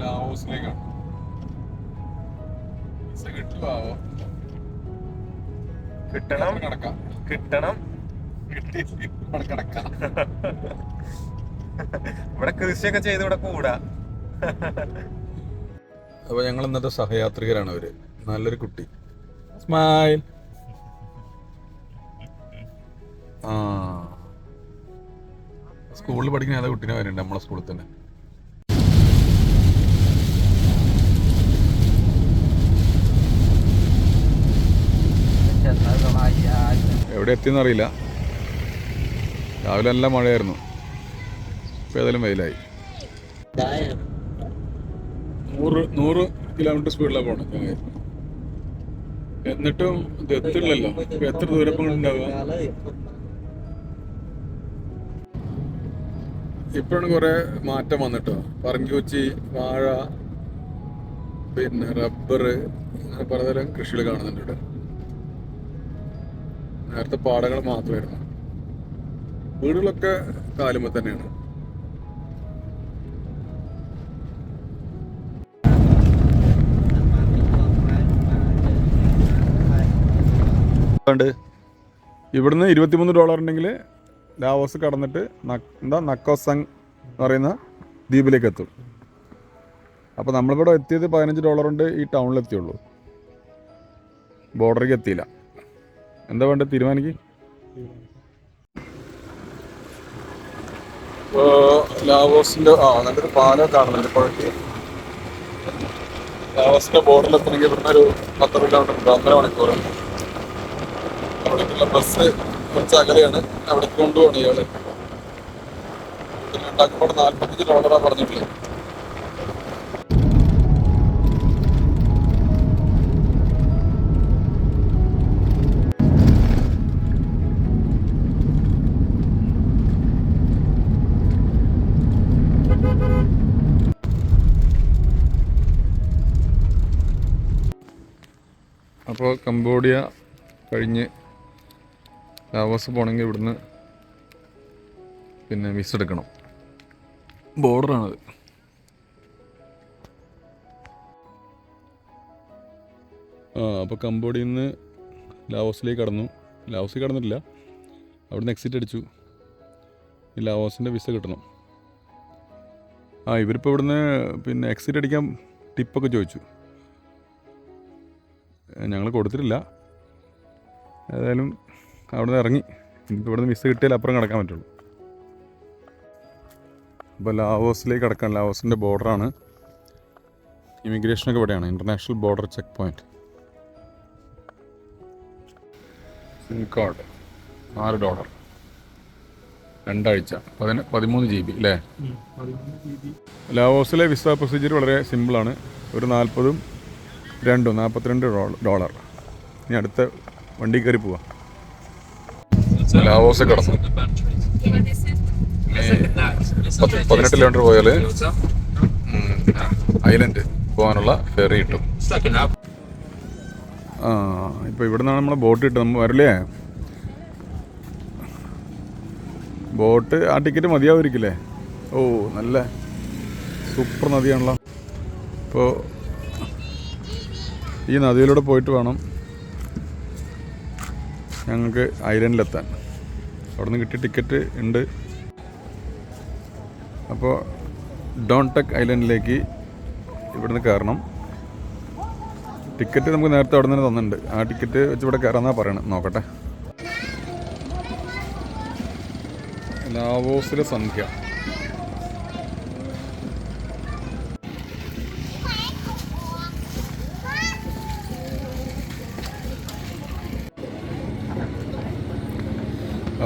ലാവോസിലേക്കാണ് visa കിട്ടുമോ കിട്ടണം. കിടക്കാം. കിട്ടണം. കിട്ടി. അവിടെ കിടക്കാം. ഇവിടെ കൃഷിയൊക്കെ ചെയ്ത് ഇവിടെ കൂടാ. അപ്പൊ ഞങ്ങൾ ഇന്നത്തെ സഹയാത്രികരാണ് അവർ. നല്ലൊരു കുട്ടി. സ്മൈൽ ആ. സ്കൂളിൽ പഠിക്കുന്ന ഏതാ കുട്ടീനെ വരുന്നുണ്ട് നമ്മളെ സ്കൂളിൽ തന്നെ. എവിടെ എത്തിയെന്ന് അറിയില്ല. രാവിലെ നല്ല മഴയായിരുന്നു. ഇപ്പൊ ഏതായാലും വെയിലായി. നൂറ് നൂറ് കിലോമീറ്റർ സ്പീഡിലാണ് പോണത് എന്നിട്ടും ഇത് എത്തില്ലല്ലോ. ഇപ്പം എത്ര ദൂരം ഉണ്ടാവുക ഇപ്പോഴാണ് കുറെ മാറ്റം വന്നിട്ടോ. പറങ്കൂച്ചി വാഴ പിന്നെ റബ്ബർ പലതരം കൃഷികൾ കാണുന്നുണ്ട് ഇവിടെ. നേരത്തെ പാടങ്ങൾ മാത്രമായിരുന്നു. വീടുകളൊക്കെ കാലുമ്പോ തന്നെയാണ്. ഇവിടുന്ന് ഇരുപത്തിമൂന്ന് ഡോളർ ഉണ്ടെങ്കിൽ ലാവോസ് കടന്നിട്ട് എന്താ നക്കോസങ് എന്ന് പറയുന്ന ദ്വീപിലേക്ക് എത്തും. അപ്പോൾ നമ്മളിവിടെ എത്തിയത് പതിനഞ്ച് ഡോളർ ഉണ്ട് ഈ ടൗണിൽ എത്തിയുള്ളൂ. ബോർഡറിലേക്ക് എത്തിയില്ല. എന്താ വേണ്ടത് തീരുമാനിക്ക്? ലാവോസിന്റെ ആ നല്ലൊരു പാലം കാണുന്നുണ്ട് പുഴയ്ക്ക് ലാവോസിന്റെ ബോർഡറിൽ എത്തണമെങ്കിൽ ഇവിടുന്ന് ഒരു പത്ത് കിലോമീറ്റർ ഒന്നര മണിക്കൂർ. അവിടേക്കുള്ള ബസ് കുറച്ച് അകലെയാണ് അവിടെ കൊണ്ടുപോകണം ഇയാൾ. രണ്ടാക്കുമ്പോൾ നാല്പത്തഞ്ച് ഡോളറാണ് പറഞ്ഞിട്ടുള്ളത്. അപ്പോൾ കംബോഡിയ കഴിഞ്ഞ് ലാവോസ് പോകണമെങ്കിൽ ഇവിടുന്ന് പിന്നെ വിസ എടുക്കണം. ബോർഡറാണത്. ആ അപ്പോൾ കംബോഡിയയിൽ നിന്ന് ലാവോസിലേക്ക് കടന്നു. ലാവോസിൽ കടന്നിട്ടില്ല. അവിടുന്ന് എക്സിറ്റ് അടിച്ചു. ഈ ലാവോസിന്റെ വിസ കിട്ടണം. ആ ഇവരിപ്പോൾ ഇവിടുന്ന് പിന്നെ എക്സിറ്റ് അടിക്കാൻ ടിപ്പൊക്കെ ചോദിച്ചു. ഞങ്ങൾ കൊടുത്തിട്ടില്ല. ഏതായാലും അവിടെ നിന്ന് ഇറങ്ങി. ഇനിയിപ്പോൾ ഇവിടെ നിന്ന് മിസ് കിട്ടിയാൽ അപ്പുറം കിടക്കാൻ പറ്റുള്ളൂ. അപ്പോൾ ലാവോസിലേക്ക് കിടക്കാൻ ലാവോസിന്റെ ബോർഡറാണ് ഇമിഗ്രേഷനൊക്കെ ഇവിടെയാണ് international border check point SIM card ആറ് ഡോളർ രണ്ടാഴ്ച പതിന പതിമൂന്ന് ജി ബി അല്ലേ? ലാവോസിലെ വിസ പ്രൊസീജിയർ വളരെ സിമ്പിളാണ് ഒരു നാൽപ്പതും രണ്ടും നാൽപ്പത്തിരണ്ട് ഡോളർ. ഇനി അടുത്ത വണ്ടി കയറി പോവാം. ലാവോസ് കടന്നു. പതിനെട്ട് കിലോമീറ്റർ പോയാൽ ഐലൻഡ് പോകാനുള്ള ഫെറി കിട്ടും. ആ ഇപ്പോൾ ഇവിടെ നിന്നാണ് നമ്മളെ ബോട്ട് കിട്ടും നമ്മൾ വരില്ലേ? ബോട്ട് ആ ടിക്കറ്റ് മതിയാവുമായിരിക്കില്ലേ? ഓ നല്ല സൂപ്പർ നദിയാണല്ലോ. ഇപ്പോൾ ഈ നദിയിലൂടെ പോയിട്ട് വേണം ഞങ്ങൾക്ക് ഐലൻഡിലെത്താൻ. അവിടെ നിന്ന് കിട്ടിയ ടിക്കറ്റ് ഉണ്ട്. അപ്പോൾ ഡോൺ ടെക് ഐലൻഡിലേക്ക് ഇവിടുന്ന് കയറണം. ടിക്കറ്റ് നമുക്ക് നേരത്തെ അവിടെ നിന്ന് തന്നിട്ടുണ്ട്. ആ ടിക്കറ്റ് വെച്ച് ഇവിടെ കയറാമെന്നാണ് പറയണത് നോക്കട്ടെ. ലാവോസിലെ സന്ധ്യ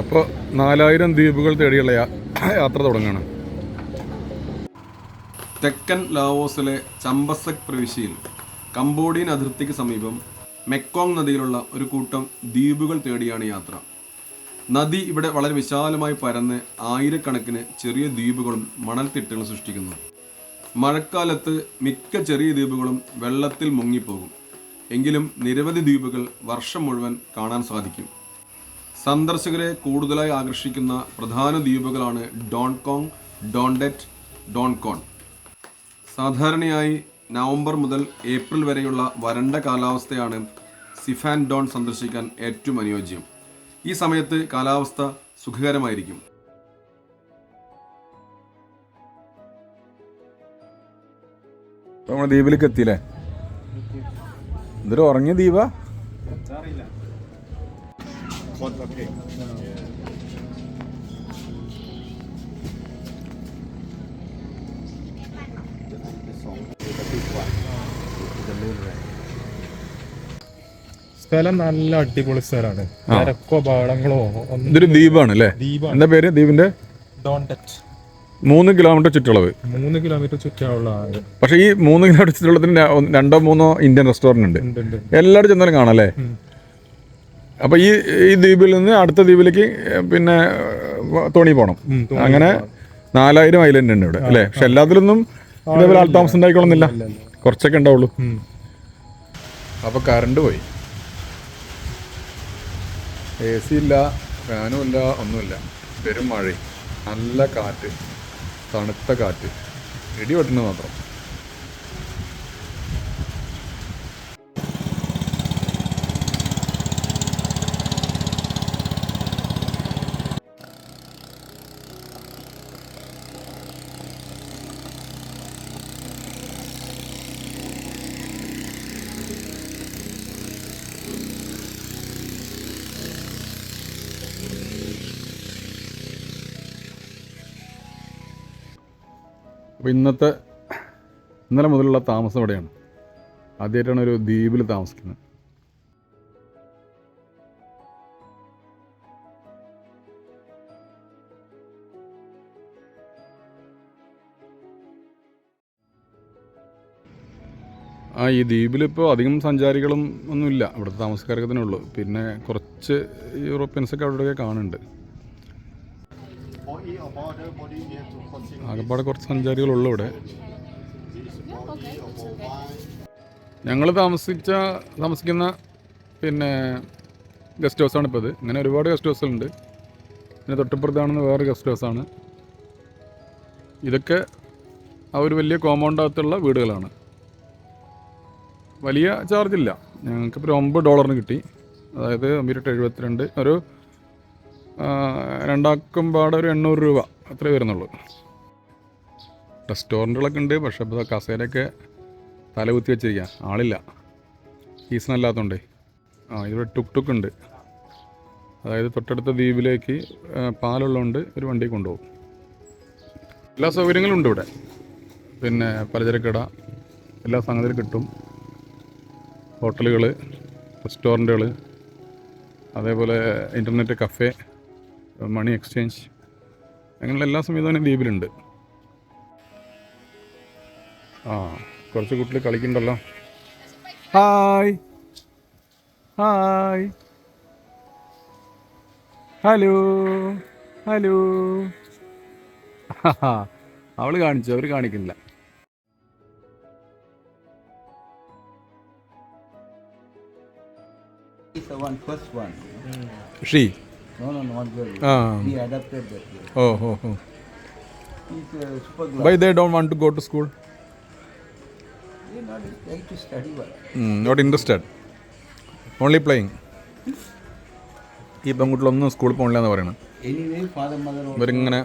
അപ്പോൾ നാലായിരം ദ്വീപുകൾ തേടിയുള്ള യാത്ര തുടങ്ങുകയാണ് തെക്കൻ ലാവോസിലെ ചമ്പസക് പ്രവിശ്യയിൽ കംബോഡിയൻ അതിർത്തിക്ക് സമീപം മെക്കോങ് നദിയിലുള്ള ഒരു കൂട്ടം ദ്വീപുകൾ തേടിയാണ് യാത്ര. നദി ഇവിടെ വളരെ വിശാലമായി പരന്ന് ആയിരക്കണക്കിന് ചെറിയ ദ്വീപുകളും മണൽത്തിട്ടകളും സൃഷ്ടിക്കുന്നു. മഴക്കാലത്ത് മിക്ക ചെറിയ ദ്വീപുകളും വെള്ളത്തിൽ മുങ്ങിപ്പോകും. എങ്കിലും നിരവധി ദ്വീപുകൾ വർഷം മുഴുവൻ കാണാൻ സാധിക്കും. സന്ദർശകരെ കൂടുതലായി ആകർഷിക്കുന്ന പ്രധാന ദ്വീപുകളാണ് ഡോൺകോങ് ഡോൺഡെറ്റ് ഡോൺകോൺ സാധാരണയായി നവംബർ മുതൽ ഏപ്രിൽ വരെയുള്ള വരണ്ട കാലാവസ്ഥയാണ് സിഫാൻ ഡോൺ സന്ദർശിക്കാൻ ഏറ്റവും അനുയോജ്യം. ഈ സമയത്ത് കാലാവസ്ഥ സുഖകരമായിരിക്കും. നമ്മൾ ദ്വീപിലേക്ക് എത്തിയില്ലേ? ഇതൊരു ഉറങ്ങിയ ദ്വീപാ? സ്ഥലം നല്ല അടിപൊളി സ്ഥലമാണ്. തിരക്കോ പാടങ്ങളോ ഇതൊരു ദ്വീപാണ് അല്ലേ? ദ്വീപാണ്. എന്താ പേര് ദ്വീപിന്റെ? ഡോണ്ടറ്റ് മൂന്ന് കിലോമീറ്റർ ചുറ്റളവ്. മൂന്ന് കിലോമീറ്റർ ചുറ്റുള്ള ആൾ പക്ഷേ ഈ മൂന്ന് കിലോമീറ്റർ ചുറ്റളത്തിന് രണ്ടോ മൂന്നോ ഇന്ത്യൻ റെസ്റ്റോറന്റ് ഉണ്ട്. എല്ലാവരും ചെന്നാലും കാണാം അല്ലേ? ഉം. അപ്പൊ ഈ ഈ ദ്വീപിൽ നിന്ന് അടുത്ത ദ്വീപിലേക്ക് പിന്നെ തോണി പോണം. അങ്ങനെ നാലായിരം ഐലൻഡ് ഉണ്ട് ഇവിടെ അല്ലേ? പക്ഷെ എല്ലാത്തിലൊന്നും ഇതേപോലെ ആൾത്താമസം ഉണ്ടായിക്കോളുന്നില്ല. കുറച്ചൊക്കെ ഉണ്ടാവുള്ളൂ. ഉം. അപ്പൊ കറണ്ട് പോയി. എ സി ഇല്ല ഫാനും ഇല്ല ഒന്നുമില്ല. വെറും മഴ നല്ല കാറ്റ്. തണുത്ത കാറ്റ്. ഇടി വെട്ടുന്നത് മാത്രം. അപ്പോൾ ഇന്നത്തെ ഇന്നലെ മുതലുള്ള താമസം ഇവിടെയാണ് ആദ്യമായിട്ടാണ് ഒരു ദ്വീപിൽ താമസിക്കുന്നത്. ആ ഈ ദ്വീപിലിപ്പോൾ അധികം സഞ്ചാരികളും ഒന്നുമില്ല. ഇവിടുത്തെ താമസക്കാരൊക്കെ തന്നെ ഉള്ളൂ. പിന്നെ കുറച്ച് യൂറോപ്യൻസൊക്കെ അവിടെയൊക്കെ കാണുന്നുണ്ട്. ആകപ്പാടെ കുറച്ച് സഞ്ചാരികളുള്ളൂ ഇവിടെ. ഞങ്ങൾ താമസിച്ച താമസിക്കുന്ന പിന്നെ ഗസ്റ്റ് ഹൗസാണ് ഇപ്പോൾ ഇത് ഇങ്ങനെ ഒരുപാട് ഗസ്റ്റ് ഹൗസുകളുണ്ട്. പിന്നെ തൊട്ടപ്പുറത്താണെന്ന് വേറെ ഗസ്റ്റ് ഹൗസാണ്. ഇതൊക്കെ ആ ഒരു വലിയ കോമ്പൗണ്ടകത്തുള്ള വീടുകളാണ്. വലിയ ചാർജില്ല ഞങ്ങൾക്കിപ്പോൾ ഒരു ഒമ്പത് ഡോളറിന് കിട്ടി. അതായത് അമ്പൂരിട്ട് എഴുപത്തിരണ്ട്. ഒരു രണ്ടാക്കും പാടെ ഒരു എണ്ണൂറ് രൂപ അത്രേ വരുന്നുള്ളൂ. റെസ്റ്റോറന്റുകളൊക്കെ ഉണ്ട് പക്ഷേ ഇപ്പോൾ കസേരയൊക്കെ തലകുത്തി വെച്ചിരിക്കുക ആളില്ല. സീസൺ അല്ലാത്തതുകൊണ്ടേ ആ ഇവിടെ ടുക് ടുക്ക് ഉണ്ട്. അതായത് തൊട്ടടുത്ത ദ്വീപിലേക്ക് പാലുള്ളതുകൊണ്ട് ഒരു വണ്ടി കൊണ്ടുപോകും. എല്ലാ സൗകര്യങ്ങളും ഉണ്ട് ഇവിടെ. പിന്നെ പലചരക്കട എല്ലാ സംഗതിയിലും കിട്ടും. ഹോട്ടലുകൾ റെസ്റ്റോറന്റുകൾ അതേപോലെ ഇന്റർനെറ്റ് കഫേ മണി എക്സ്ചേഞ്ച് അങ്ങനെയുള്ള എല്ലാ സംവിധാനവും ദ്വീപിലുണ്ട്. ആ കുറച്ച് കുട്ടികൾ കളിക്കണ്ടല്ലോ. ഹായ് ഹായ് ഹലോ ഹലോ അവൾ കാണിച്ചു അവർ കാണിക്കുന്നില്ല. ഓ ഹോ ഹോ bye they don't want to go to school not like to study well. Not interested only playing ഈ പെൺകുട്ടികളൊന്നും സ്കൂളിൽ പോകണില്ല എന്ന് പറയണം Anyway, father, mother also. ഇവരിങ്ങനെ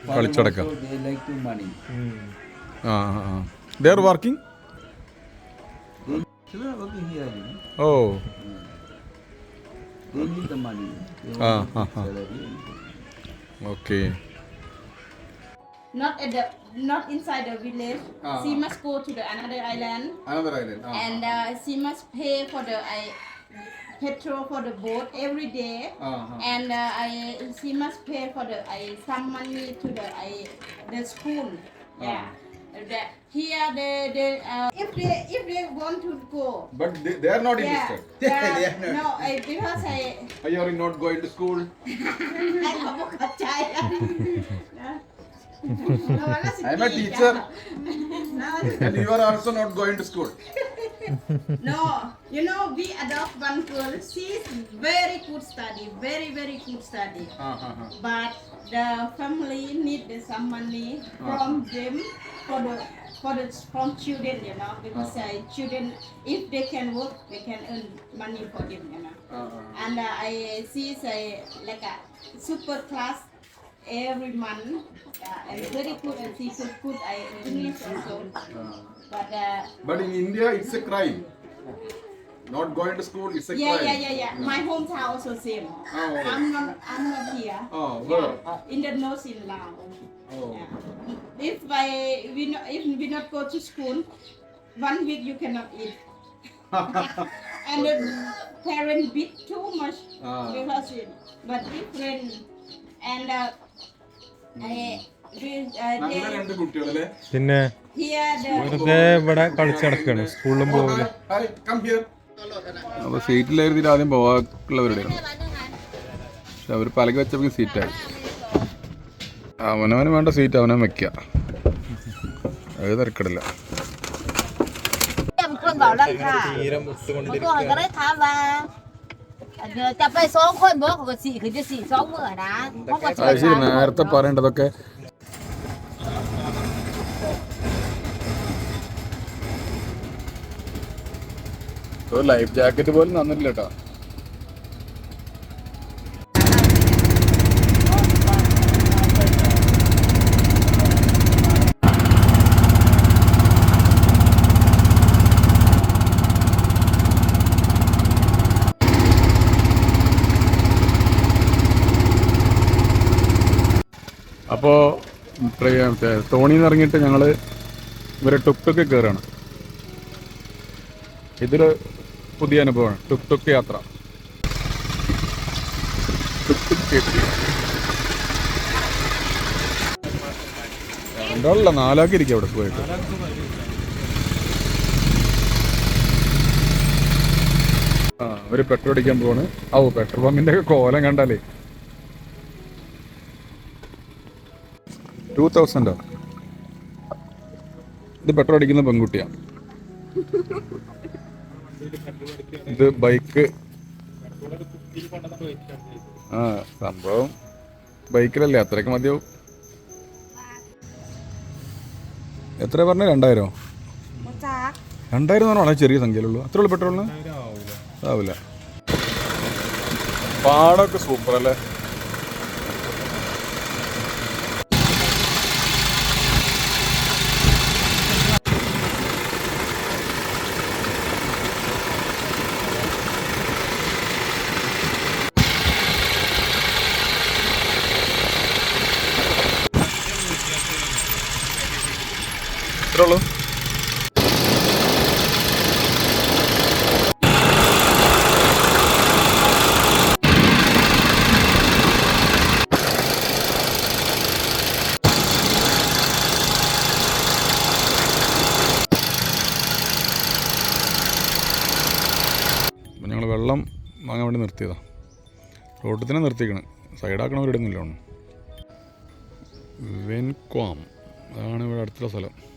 father കളിച്ചടക്കാം also, They like to money. Ah ah they are working Children are working here. You know. Oh They need the money. They Ah, want ah, ah. salary. Okay not at the not inside the village. Ah. She must go to the another island, Another island. Ah. And uh, she must pay for the I petrol for the boat every day. Uh-huh. And uh, I she must pay for the I some money to the I the school. Ah. Yeah. That here they they uh, if they if they want to go. But they, they are not interested. yeah, They are no, I, because I Are you not going to school? I forgot China. I'm a teacher. and you are also not going to school. no, you know, we adopt one girl. is very good study, very, very good study. Uh. But the family need some money from uh. them for the for the from children, you know, because uh. Uh, children, if they can work, they can earn money for them, you know. Uh. And uh, I see like a super class every month. Uh, and very good and seafood food I need also. But, uh, But in India, it's a crime. Not going to school, it's a yeah, crime. yeah, yeah, yeah. yeah. My hometown also same. Oh, okay. I'm not, I'm not here. Oh, where? In the north in Laos. Oh, Yeah. If I we not, if we not go to school, one week you cannot eat. And the parents beat too much Ah. because it, but different. And uh, പിന്നെ വെറുതെ ഇവിടെ കളിച്ചു നടക്കാണ്. സ്കൂളിലും പോകില്ല അപ്പൊ come here അപ്പോൾ സീറ്റിലായിരുന്നില്ല ആദ്യം പോകാനുള്ളവരുടെയാണ് പക്ഷെ അവർ പലകി വെച്ചപ്പോൾ സീറ്റായി. അവനവന് വേണ്ട സീറ്റ് അവനവൻ വെക്കുക അത് തിരക്കിടില്ല. Em con bảo lăng thả một con cái đấy tham và tập bay số khôi bữa của chị cứ cho chị số bữa đá không có അത് chơi ശരി നേരത്തെ പറയേണ്ടതൊക്കെ ലൈഫ് ജാക്കറ്റ് പോലും തന്നില്ല കേട്ടോ അപ്പോൾ തോണിയിൽ നിന്ന് ഇറങ്ങിയിട്ട് ഞങ്ങൾ ഇവരെ ടുക്ടുക്ക് കയറുകയാണ് ഇതൊരു പുതിയ അനുഭവമാണ്. ടുക് ടുക്ക് യാത്ര. നാലാക്കി ഇരിക്കും അവിടെ പോയിട്ട്. ആ ഒരു പെട്രോൾ അടിക്കാൻ പോവാണ്. ഓ പെട്രോൾ പമ്പിന്റെ ഒക്കെ കോലം കണ്ടാലേ. ടൂ തൗസൻഡോ ഇത് പെട്രോൾ അടിക്കുന്ന പെൺകുട്ടിയാണ് ഇത് ബൈക്ക് ആ സംഭവം ബൈക്കിലല്ലേ അത്രയ്ക്ക് മതിയാവും. എത്ര പറഞ്ഞ? രണ്ടായിരോ? രണ്ടായിരം എന്ന് പറഞ്ഞാൽ ചെറിയ സംഖ്യയിലുള്ളൂ അത്രയുള്ളൂ പെട്രോളിന് ആവില്ല പാടൊക്കെ സൂപ്പർ അല്ലേ ഇത്രേ ഉള്ളൂ അപ്പം ഞങ്ങൾ വെള്ളം വേണ്ടി നിർത്തിയതാണ് റോഡിൽ തന്നെ നിർത്തിക്കണ് സൈഡാക്കണവരിടുന്നില്ല ഒന്നും വെൻക്വാം. അതാണ് ഇവിടെ അടുത്തുള്ള സ്ഥലം.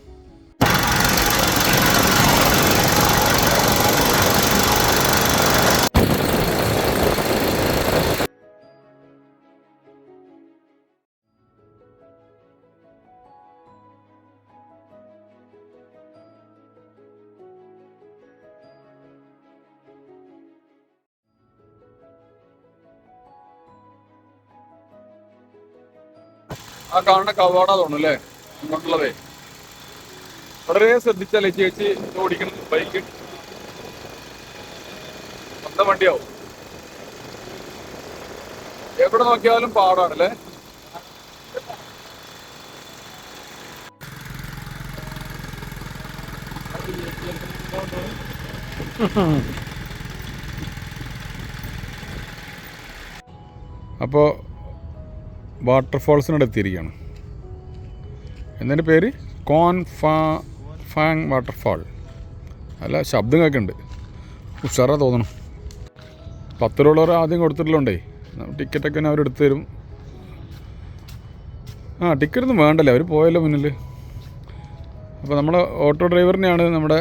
ആ കാണുന്ന കവാട തോന്നുന്നു അല്ലേ? ഇങ്ങോട്ടുള്ളതേ വളരെ ശ്രദ്ധിച്ചാലേ ചേച്ചി ഓടിക്കണം ബൈക്ക് സ്വന്തം വണ്ടിയാവും. എവിടെ നോക്കിയാലും പാടാണല്ലേ അപ്പോൾ വാട്ടർഫോൾസിനോട് എത്തിയിരിക്കുകയാണ്. എന്നതിന്റെ പേര്? കോൺ ഫാ ഫാങ് വാട്ടർഫാൾ. അല്ല ശബ്ദം കേൾക്കുന്നുണ്ട് ഉഷാറാ തോന്നണം. പത്ത് രൂപ ആദ്യം കൊടുത്തിട്ടുള്ളതുകൊണ്ടേ ടിക്കറ്റൊക്കെ അവർ എടുത്തു തരും. ആ ടിക്കറ്റ് ഒന്നും വേണ്ടല്ലേ? അവർ പോയല്ലോ മുന്നിൽ അപ്പോൾ നമ്മുടെ ഓട്ടോ ഡ്രൈവറിനെയാണ് നമ്മുടെ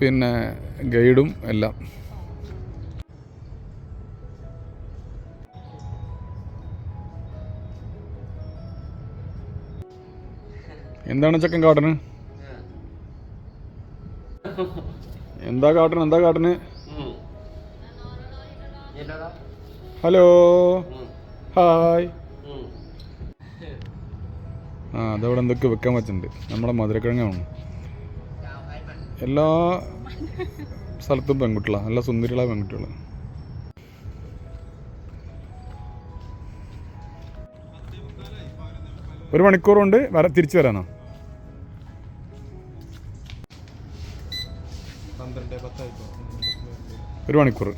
പിന്നെ ഗൈഡും എല്ലാം. എന്താണ് ചക്കൻ കാട്ടന്? എന്താ കാട്ടണ് എന്താ കാട്ടണ് ഹലോ. ഹായ്. ആ അതവിടെ എന്തൊക്കെ വെക്കാൻ പറ്റുന്നുണ്ട് നമ്മുടെ മധുരക്കിഴങ്ങാണ്? എല്ലാ സ്ഥലത്തും പെൺകുട്ടികളാണ് നല്ല സുന്ദരികളായ പെൺകുട്ടികളാണ് ഒരു മണിക്കൂർ കൊണ്ട് വര തിരിച്ചു വരാനോ? ഒരു മണിക്കൂർ.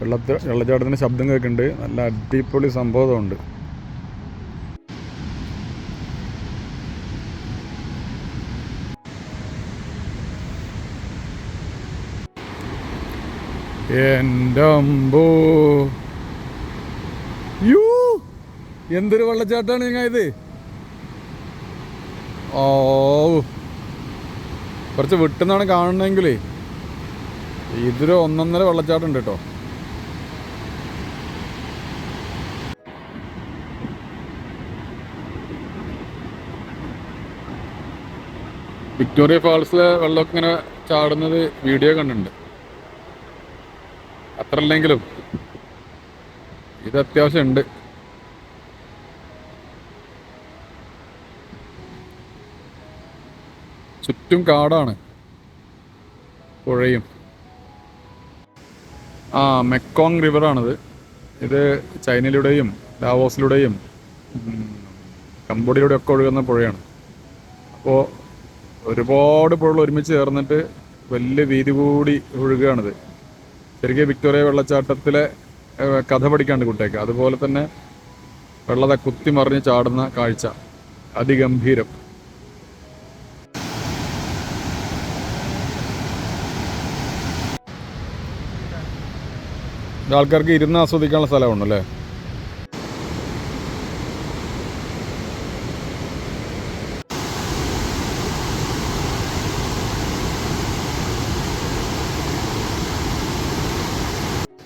വെള്ളത്തി വെള്ളച്ചാട്ടത്തിന്റെ ശബ്ദം കേൾക്കുന്നുണ്ട് നല്ല അടിപൊളി സംഭവമുണ്ട്. എന്റെ അമ്പോ എന്തൊരു വെള്ളച്ചാട്ടമാണ് ഞങ്ങൾ ഇത് ഓ. കുറച്ച് വിട്ടുന്നാണ് കാണണമെങ്കിലേ ഇതൊരു ഒന്നൊന്നര വെള്ളച്ചാട്ടം ഉണ്ട് കേട്ടോ. വിക്ടോറിയ ഫാൾസിലെ വെള്ളമൊക്കെ ഇങ്ങനെ ചാടുന്നത് വീഡിയോ കണ്ടിട്ടുണ്ട്. അത്ര അല്ലെങ്കിലും ഇത് അത്യാവശ്യം ഉണ്ട് ചുറ്റും കാടാണ്. പുഴയും. ആ മെക്കോങ് റിവറാണിത്. ഇത് ചൈനയിലൂടെയും ലാവോസിലൂടെയും ഉം, ഒക്കെ ഒഴുകുന്ന പുഴയാണ്. അപ്പോൾ ഒരുപാട് പുഴകൾ ഒരുമിച്ച് ചേർന്നിട്ട് വലിയ വീതി കൂടി ഒഴുകുകയാണിത്. ശരിക്കും വിക്ടോറിയ വെള്ളച്ചാട്ടത്തിലെ കഥ പഠിക്കാണ്ട് കുട്ടിയൊക്കെ അതുപോലെ തന്നെ വെള്ളത്തെ കുത്തി മറിഞ്ഞ് ചാടുന്ന കാഴ്ച. അതിഗംഭീരം. ആൾക്കാർക്ക് ഇരുന്ന് ആസ്വദിക്കാനുള്ള സ്ഥലമുണ്ടല്ലേ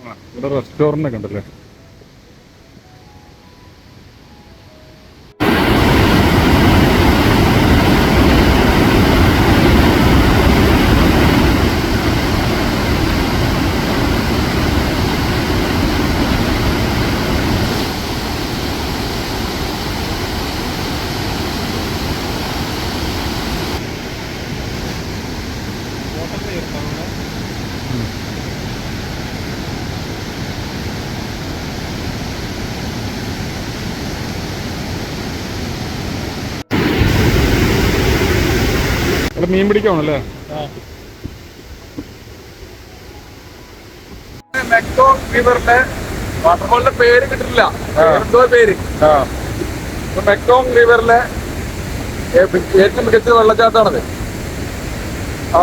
ആ, ഇവിടെ റെസ്റ്റോറന്റ് ഒക്കെ ഉണ്ടല്ലേ? മീൻ പിടിക്കാണല്ലേ? മെക്കോങ് റിവറിന്റെ വാട്ടർഫോളിന്റെ പേര് കിട്ടിട്ടില്ല. എന്തോ പേര്. മെക്കോങ് റിവറിലെ ഏറ്റവും മികച്ച വെള്ളച്ചാട്ടമാണത്. ആ,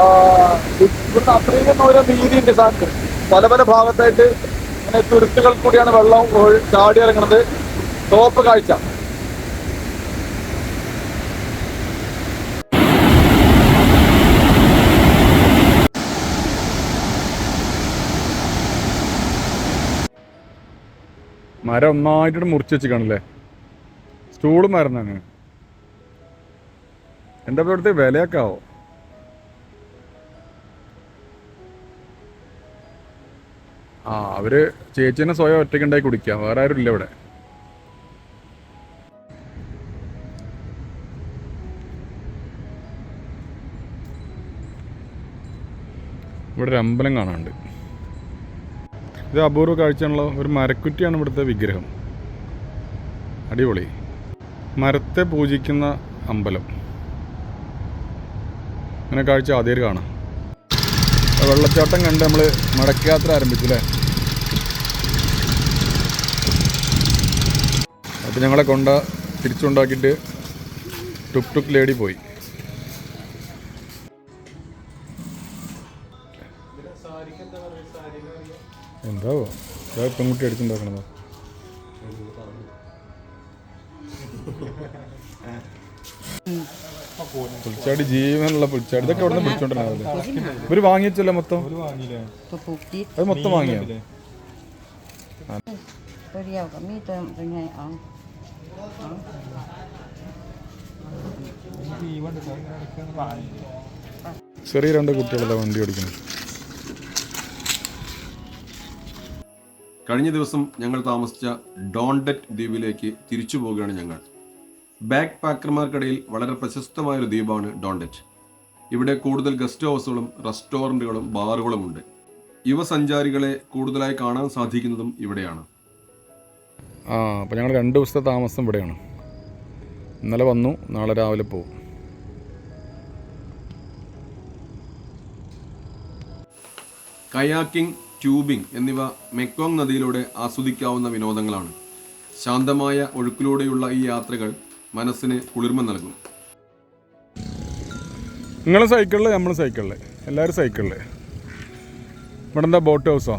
ഇവിടുന്ന് അത്രയും ഓരോ വീതിയുണ്ട് സാറിന് പല പല ഭാഗത്തായിട്ട് ഇങ്ങനെ തുരുത്തുകൾ കൂടിയാണ് വെള്ളം ചാടി ഇറങ്ങുന്നത് ടോപ്പ് കാഴ്ച. മരം ഒന്നായിട്ട് മുറിച്ച് വെച്ചിക്കാണല്ലേ സ്റ്റൂളും മരം തന്നെ എന്താ ഇവിടുത്തെ വിലയൊക്കെ ആ അവർ ചേച്ചീനെ സ്വയം ഒറ്റയ്ക്ക് ഉണ്ടാക്കി കുടിക്കാം. വേറെ ആരും ഇല്ല ഇവിടെ. ഇവിടെ ഒരു അമ്പലം കാണാനുണ്ട്. ഇത് അപൂർവ കാഴ്ചയാണുള്ള ഒരു മരക്കുറ്റിയാണ് ഇവിടുത്തെ വിഗ്രഹം. അടിപൊളി. മരത്തെ പൂജിക്കുന്ന അമ്പലം. അങ്ങനെ കാഴ്ച ആദ്യം കാണാം. വെള്ളച്ചാട്ടം കണ്ട് നമ്മൾ മടക്കയാത്ര ആരംഭിച്ചു അല്ലേ അപ്പം ഞങ്ങളെ കൊണ്ട തിരിച്ചുണ്ടാക്കിയിട്ട് ടുക് ടുക് ലേഡി പോയി. പെൺകുട്ടി എടുത്തുണ്ടാക്കണമോ പുളിച്ചാടി ജീവനുള്ള പുളിച്ചാടി ഇതൊക്കെ അവിടെ നിന്ന് വിളിച്ചോണ്ടിരുന്നത് ഇവർ വാങ്ങിയല്ലോ? മൊത്തം അത് മൊത്തം വാങ്ങിയോ? ചെറിയ രണ്ട് കുട്ടികളല്ല വണ്ടി ഓടിക്കുന്നത്? കഴിഞ്ഞ ദിവസം ഞങ്ങൾ താമസിച്ച ഡോണ്ടറ്റ് ദ്വീപിലേക്ക് തിരിച്ചു പോവുകയാണ് ഞങ്ങൾ. ബാക്ക് പാക്കർമാർക്കിടയിൽ വളരെ പ്രശസ്തമായൊരു ദ്വീപാണ് ഡോണ്ടറ്റ് ഇവിടെ കൂടുതൽ ഗസ്റ്റ് ഹൗസുകളും റെസ്റ്റോറന്റുകളും ബാറുകളും ഉണ്ട്. യുവസഞ്ചാരികളെ കൂടുതലായി കാണാൻ സാധിക്കുന്നതും ഇവിടെയാണ്. ആ അപ്പോൾ ഞങ്ങൾ രണ്ട് ദിവസത്തെ താമസം ഇവിടെയാണ്. ഇന്നലെ വന്നു നാളെ രാവിലെ പോകും കയാക്കിംഗ് ട്യൂബിംഗ് എന്നിവ മെക്കോങ് നദിയിലൂടെ ആസ്വദിക്കാവുന്ന വിനോദങ്ങളാണ്. ശാന്തമായ ഒഴുക്കിലൂടെയുള്ള ഈ യാത്രകൾ മനസ്സിന് കുളിർമ നൽകും. നിങ്ങൾ സൈക്കിളിൽ നമ്മൾ സൈക്കിളിൽ എല്ലാവരും സൈക്കിളിൽ ഇവിടെ എന്താ ബോട്ട് ഹൗസോ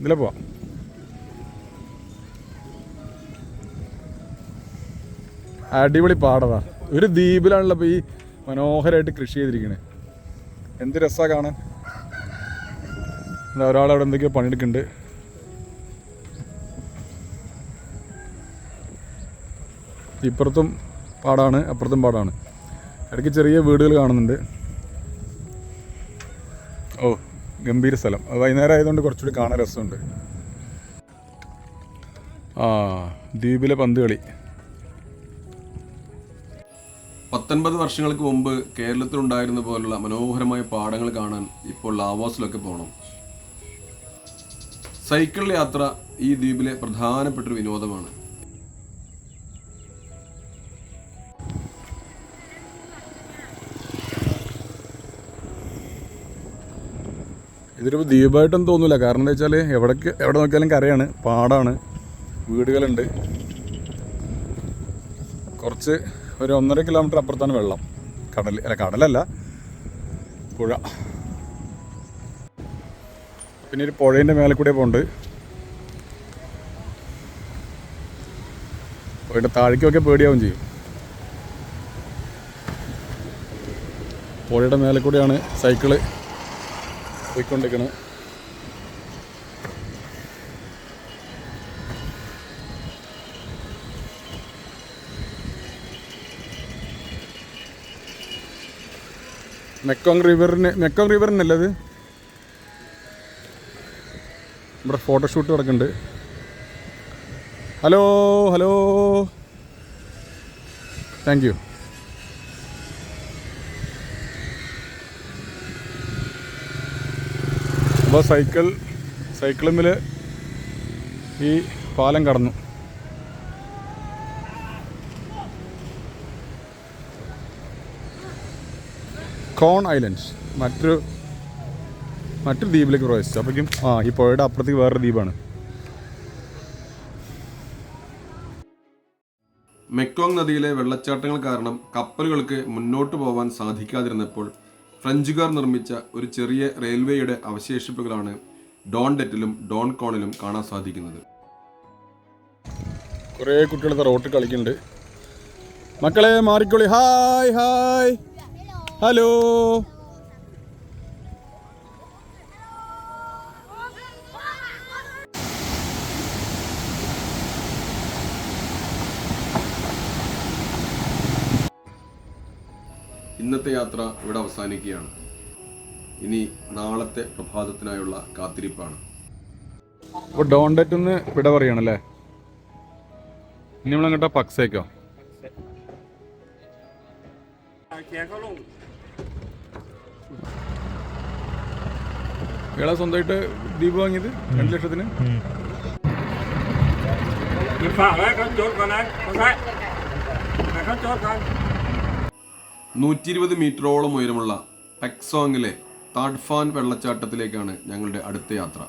ഇതിലെ പോവാം. അടിപൊളി പാടതാ. ഒരു ദ്വീപിലാണല്ലോ ഇപ്പോൾ ഈ മനോഹരമായിട്ട് കൃഷി ചെയ്തിരിക്കുന്നത് എന്ത് രസമാണ് കാണാൻ. എന്താ അവിടെ എന്തൊക്കെയോ പണിയെടുക്കുന്നുണ്ട്. ഇപ്പുറത്തും പാടാണ് അപ്പുറത്തും പാടാണ്. ഇടയ്ക്ക് ചെറിയ വീടുകൾ കാണുന്നുണ്ട്. ഓ ഗംഭീര സ്ഥലം. അത് വൈകുന്നേരം ആയതുകൊണ്ട് കുറച്ചുകൂടി കാണാൻ രസമുണ്ട്. ആ ദ്വീപിലെ പന്ത് കളി. പത്തൊൻപത് വർഷങ്ങൾക്ക് മുമ്പ് കേരളത്തിലുണ്ടായിരുന്ന പോലുള്ള മനോഹരമായ പാടങ്ങൾ കാണാൻ ഇപ്പോൾ ലാവോസിലൊക്കെ പോകണം സൈക്കിൾ യാത്ര ഈ ദ്വീപിലെ പ്രധാനപ്പെട്ടൊരു വിനോദമാണ്. ഇതൊരു ദ്വീപായിട്ടൊന്നും തോന്നില്ല കാരണം എന്താ വെച്ചാൽ എവിടേക്ക് എവിടെ നോക്കിയാലും കരയാണ് പാടാണ് വീടുകളുണ്ട്. കുറച്ച് ഒരു ഒന്നര കിലോമീറ്റർ അപ്പുറത്താണ് വെള്ളം. കടൽ അല്ല കടലല്ല പുഴ. പിന്നെ ഒരു പുഴേന്റെ മേലെ കൂടെ പോകുന്നുണ്ട് പുഴയുടെ താഴേക്കൊക്കെ പേടിയാവും ചെയ്യും. പുഴയുടെ മേലെ കൂടെയാണ് സൈക്കിൾ പോയിക്കൊണ്ടിരിക്കുന്നത് മെക്കോങ് റിവറിന് മെക്കോങ് റിവറിനല്ലേ അത്? ഇവിടെ ഫോട്ടോഷൂട്ട് നടക്കുന്നുണ്ട്. Hello hello. താങ്ക് യു അപ്പോൾ സൈക്കിൾ സൈക്കിളിമിൽ ഈ പാലം കടന്നു. കോൺ ഐലൻഡ്സ് മറ്റൊരു മറ്റൊരു ദ്വീപിലേക്ക് പ്രവേശിച്ചു. അപ്പോഴേക്കും ആ ഈ പുഴയുടെ അപ്പുറത്തേക്ക് വേറൊരു ദ്വീപാണ്. മെക്കോങ് നദിയിലെ വെള്ളച്ചാട്ടങ്ങൾ കാരണം കപ്പലുകൾക്ക് മുന്നോട്ട് പോകാൻ സാധിക്കാതിരുന്നപ്പോൾ ഫ്രഞ്ചുകാർ നിർമ്മിച്ച ഒരു ചെറിയ റെയിൽവേയുടെ അവശേഷിപ്പുകളാണ് ഡോൺഡെറ്റിലും ഡോൺ കോണിലും കാണാൻ സാധിക്കുന്നത്. കുറേ കുട്ടികൾ റോട്ടിൽ കളിക്കുന്നുണ്ട്. മക്കളെ മാറിക്കോളി. Hi hi. ഹലോ. ഇന്നത്തെ യാത്ര ഇവിടെ അവസാനിക്കുകയാണ്. ഇനി നാളത്തെ പ്രഭാതത്തിനായുള്ള കാത്തിരിപ്പാണ്. അപ്പോൾ ഡോണ്ടറ്റ് ഒന്ന് വിട പറയണല്ലേ? ഇനി നമ്മളങ്ങോട്ടാ പക്സേക്കോ? ഇയാളെ സ്വന്തമായിട്ട് ദ്വീപ് വാങ്ങിയത്? രണ്ട് ലക്ഷത്തിന്? നൂറ്റി ഇരുപത് മീറ്ററോളം ഉയരമുള്ള പെക്സോങ്ങിലെ താഡ്ഫാൻ വെള്ളച്ചാട്ടത്തിലേക്കാണ് ഞങ്ങളുടെ അടുത്ത യാത്ര.